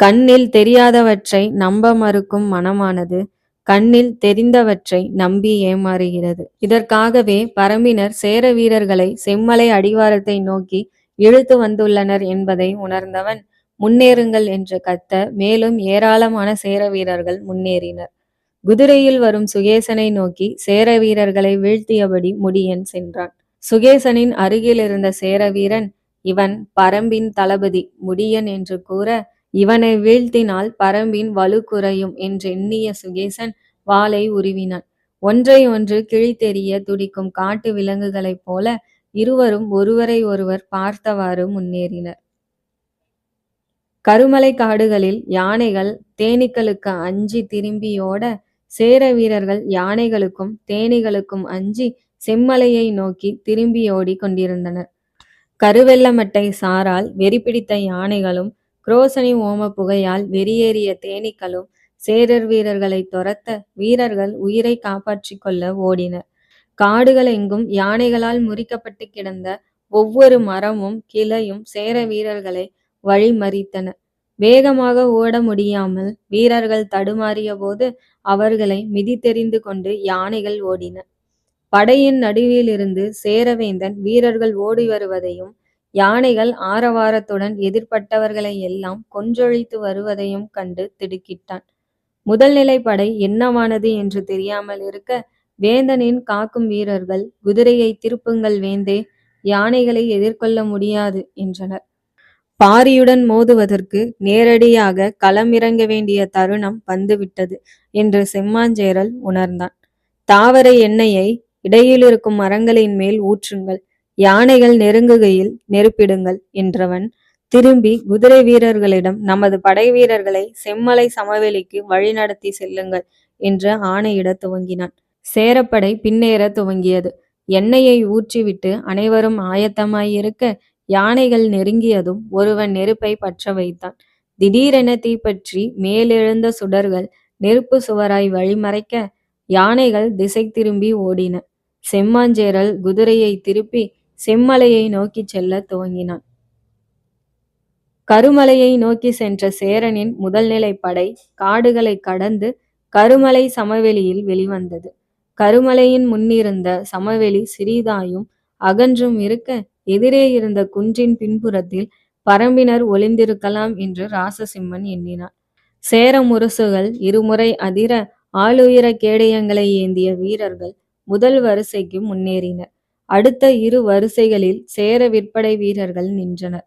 கண்ணில் தெரியாதவற்றை நம்ப மறுக்கும் மனமானது கண்ணில் தெரிந்தவற்றை நம்பி ஏமாறுகிறது. இதற்காகவே பரம்பினர் சேர வீரர்களை செம்மலை அடிவாரத்தை நோக்கி இழுத்து வந்துள்ளனர் என்பதை உணர்ந்தவன் முன்னேறுங்கள் என்று கத்த மேலும் ஏராளமான சேர வீரர்கள் முன்னேறினர். குதிரையில் வரும் சுகேசனை நோக்கி சேர வீரர்களை வீழ்த்தியபடி முடியன் சென்றான். சுகேசனின் அருகில் இருந்த சேர வீரன் இவன் பரம்பின் தளபதி முடியன் என்று கூற இவனை வீழ்த்தினால் பரம்பின் வலு குறையும் என்றெண்ணிய சுகேசன் வாளை உருவினான். ஒன்றை ஒன்று கிழித்தெறிய துடிக்கும் காட்டு விலங்குகளைப் போல இருவரும் ஒருவரை ஒருவர் பார்த்தவாறு முன்னேறினர். கருமலை காடுகளில் யானைகள் தேனீக்களுக்கு அஞ்சி திரும்பியோட சேர வீரர்கள் யானைகளுக்கும் தேனீகளுக்கும் அஞ்சி செம்மலையை நோக்கி திரும்பியோடி கொண்டிருந்தனர். கருவெல்லமட்டை சாரால் வெறிபிடித்த யானைகளும் குரோசனி ஓம புகையால் வெறியேறிய தேனீக்களும் சேரர் வீரர்களை துரத்த வீரர்கள் உயிரை காப்பாற்றிக் கொள்ள ஓடினர். காடுகள் எங்கும் யானைகளால் முறிக்கப்பட்டு கிடந்த ஒவ்வொரு மரமும் கிளையும் சேர வீரர்களை வழிமறித்தன. வேகமாக ஓட முடியாமல் வீரர்கள் தடுமாறிய போது அவர்களை மிதித்தெறிந்து கொண்டு யானைகள் ஓடின. படையின் நடுவிலிருந்து சேரவேந்தன் வீரர்கள் ஓடி வருவதையும் யானைகள் ஆரவாரத்துடன் எதிர்பட்டவர்களை எல்லாம் கொன்றொழித்து வருவதையும் கண்டு திடுக்கிட்டான். முதல் படை என்னவானது என்று தெரியாமல் இருக்க வேந்தனின் காக்கும் வீரர்கள் குதிரையை திருப்புங்கள் வேந்தே யானைகளை எதிர்கொள்ள முடியாது என்றனர். பாரியுடன் மோதுவதற்கு நேரடியாக களம் இறங்க வேண்டிய தருணம் வந்துவிட்டது என்று செம்மாஞ்சேரல் உணர்ந்தான். தாவர எண்ணெயை இடையில் இருக்கும் மரங்களின் மேல் ஊற்றுங்கள் யானைகள் நெருங்குகையில் நெருப்பிடுங்கள் என்றவன் திரும்பி குதிரை வீரர்களிடம் நமது படை வீரர்களை செம்மலை சமவெளிக்கு வழிநடத்தி செல்லுங்கள் என்று ஆணையிட துவங்கினான். சேரப்படை பின்னேற துவங்கியது. எண்ணெயை ஊற்றிவிட்டு அனைவரும் ஆயத்தமாயிருக்க யானைகள் நெருங்கியதும் ஒருவன் நெருப்பை பற்ற வைத்தான். திடீரென தீப்பற்றி மேலெழுந்த சுடர்கள் நெருப்பு சுவராய் வழிமறைக்க யானைகள் திசை திரும்பி ஓடின. செம்மாஞ்சேரல் குதிரையை திருப்பி செம்மலையை நோக்கிச் செல்ல துவங்கினான். கருமலையை நோக்கி சென்ற சேரனின் முதல்நிலை படை காடுகளை கடந்து கருமலை சமவெளியில் வெளிவந்தது. கருமலையின் முன்னிருந்த சமவெளி சிறிதாயும் அகன்றும் இருக்க எதிரே இருந்த குன்றின் பின்புறத்தில் பரம்பினர் ஒளிந்திருக்கலாம் என்று ராசசிம்மன் எண்ணினார் சேர முரசுகள் இருமுறை அதிர ஆளுயர கேடயங்களை ஏந்திய வீரர்கள் முதல் வரிசைக்கு முன்னேறினர். அடுத்த இரு வரிசைகளில் சேர விற்படை வீரர்கள் நின்றனர்.